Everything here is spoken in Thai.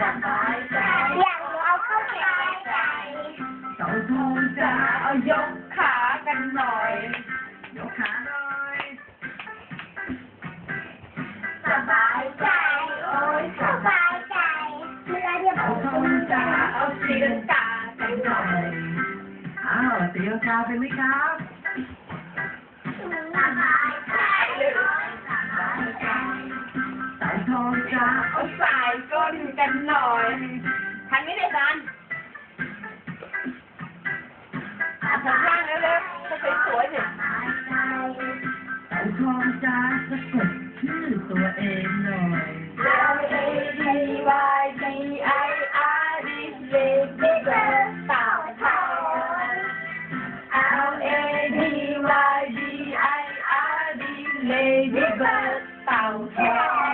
สบายใจ อย่างหนูเอาเข้าไปใจ เต่าทองจะเอายกขากันหน่อย ยกขาหน่อย สบายใจ โอ้ยสบายใจเมื่อเรียบ เต่าทองจะเอาตีลังกากันหน่อยอ้าวตีลังกาเป็นไหมครับ สบายใจ ทองจ้าเอาสายก้นกันหน่อยทันไม่ได้ดันอาบข้างแล้วเลยสวยๆเนี่ยเอาทองจ้าจะกดชื่อตัวเองหน่อยแล้วเอดีวายดีไอเลดีาทยอาเอายดีไออาร์ดีเลดีเบอา